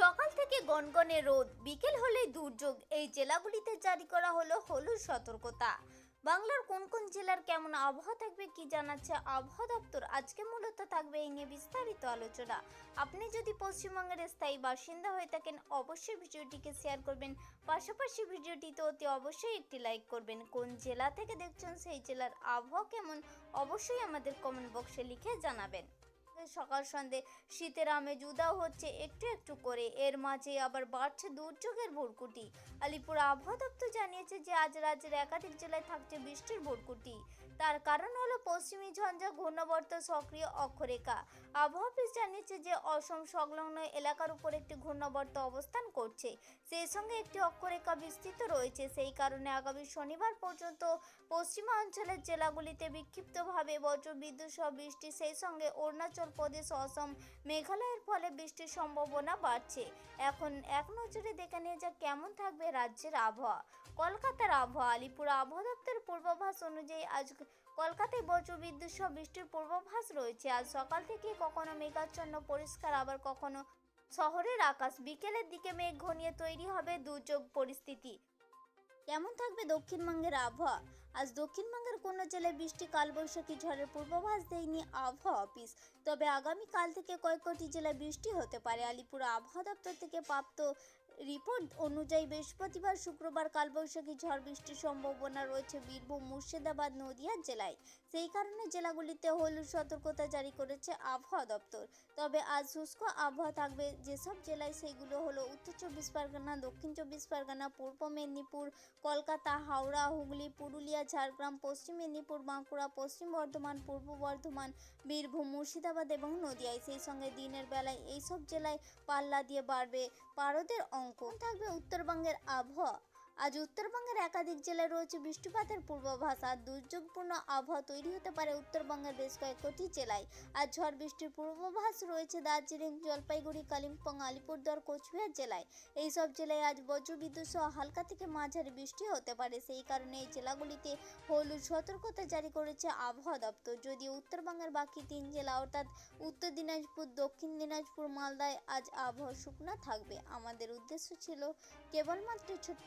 সকাল থেকে গনগনে রোদ, বিকেল হলেই দুর্যোগ। এই জেলাগুলিতে জারি করা হলো হলুদ সতর্কতা। বাংলার কোন কোন জেলার কেমন আবহাওয়া থাকবে কি জানাচ্ছে আবহাওয়া দপ্তর? আজকে মূলত থাকবে এই নিয়ে বিস্তারিত আলোচনা। আপনি যদি পশ্চিমবঙ্গের স্থায়ী বাসিন্দা হয়ে থাকেন, অবশ্যই ভিডিওটিকে শেয়ার করবেন। পাশাপাশি ভিডিওটিতে অতি অবশ্যই একটি লাইক করবেন। কোন জেলা থেকে দেখছেন সেই জেলার আবহাওয়া কেমন, অবশ্যই আমাদের কমেন্ট বক্সে লিখে জানাবেন। সকাল সন্ধে শীতের আমেজ উদাও হচ্ছে একটু একটু করে। এর মাঝে আবার বাড়ছে দুর্যোগের ভোরকুটি। আলিপুর আবহাওয়া দপ্তর জানিয়েছে যে আজ রাজ্যের একাধিক জেলায় থাকছে বৃষ্টির ভোরকুটি। তার কারণ হলো পশ্চিমী ঝঞ্ঝা, ঘূর্ণবর্ত, সক্রিয় অক্ষরেখা। আবহাওয়া অফিস জানিয়েছে যে অসম সংলগ্ন এলাকার উপর একটি ঘূর্ণবর্ত অবস্থান করছে। সেই সঙ্গে একটি অক্ষরেখা বিস্তৃত রয়েছে। সেই কারণে আগামী শনিবার পর্যন্ত পশ্চিমা অঞ্চলের জেলাগুলিতে বিক্ষিপ্তভাবে বজ্র বিদ্যুৎ সহ বৃষ্টি, সেই সঙ্গে অরুণাচল প্রদেশ অসম, মেঘালয়ের ফলে বৃষ্টির সম্ভাবনা বাড়ছে। এখন এক নজরে দেখে নিয়ে যা কেমন থাকবে রাজ্যের আবহাওয়া। কলকাতার আবহাওয়া, আলিপুর আবহাওয়া দপ্তরের পূর্বাভাস অনুযায়ী আজ কলকাতায় বজ্রবিদ্যুৎ সহ বৃষ্টির পূর্বাভাস রয়েছে। আজ সকাল থেকে কখনো মেঘাচ্ছন্ন, পরিষ্কার, আবার কখনো শহরের আকাশ। বিকেলের দিকে মেঘ ঘনিয়ে তৈরি হবে দুর্যোগ পরিস্থিতি। কেমন থাকবে দক্ষিণবঙ্গের আবহাওয়া? আজ দক্ষিণবঙ্গের কোনো জেলায় বৃষ্টি, কালবৈশাখী ঝড়ের পূর্বাভাস দেয়নি আবহাওয়া অফিস। তবে আগামীকাল থেকে কয়েকটি জেলায় বৃষ্টি হতে পারে। আলিপুর আবহাওয়া দপ্তর থেকে প্রাপ্ত রিপোর্ট অনুযায়ী বৃহস্পতিবার, শুক্রবার কালবৈশাখী ঝড় বৃষ্টির সম্ভাবনা রয়েছে বীরভূম, মুর্শিদাবাদ, নদিয়া জেলায়। সেই কারণে জেলাগুলিতে হলুদ সতর্কতা জারি করেছে আবহাওয়া দপ্তর। তবে আজ শুষ্ক আবহাওয়া থাকবে। যেসব জেলায় সেইগুলো হলো উত্তর চব্বিশ পরগনা, দক্ষিণ চব্বিশ পরগনা, পূর্ব মেদিনীপুর, কলকাতা, হাওড়া, হুগলি, পুরুলিয়া, ঝাড়গ্রাম, পশ্চিম মেদিনীপুর, বাঁকুড়া, পশ্চিম বর্ধমান, পূর্ব বর্ধমান, বীরভূম, মুর্শিদাবাদ এবং নদিয়ায়। সেই সঙ্গে দিনের বেলায় এইসব জেলায় পাল্লা দিয়ে বাড়বে। পারদের অঙ্ক থাকবে উত্তরবঙ্গের আবহাওয়া। আজ উত্তরবঙ্গের একাধিক জেলায় রয়েছে বৃষ্টিপাতের পূর্বাভাস আর দুর্যোগপূর্ণ আবহাওয়া তৈরি হতে পারে উত্তরবঙ্গের বেশ কয়েকটি জেলায়। আজ ঝড় বৃষ্টির পূর্বাভাস রয়েছে দার্জিলিং, জলপাইগুড়ি, কালিম্পং, আলিপুরদুয়ার, কোচবিহার জেলায়। এই সব জেলায় আজ বজ্রবিদ্যুৎ সহ হালকা থেকে মাঝারি বৃষ্টি হতে পারে। সেই কারণে এই জেলাগুলিতে হলুদ সতর্কতা জারি করেছে আবহাওয়া দপ্তর। যদিও উত্তরবঙ্গের বাকি তিন জেলা অর্থাৎ উত্তর দিনাজপুর, দক্ষিণ দিনাজপুর, মালদায় আজ আবহাওয়া শুকনো থাকবে। আমাদের উদ্দেশ্য ছিল কেবলমাত্র ছোট্ট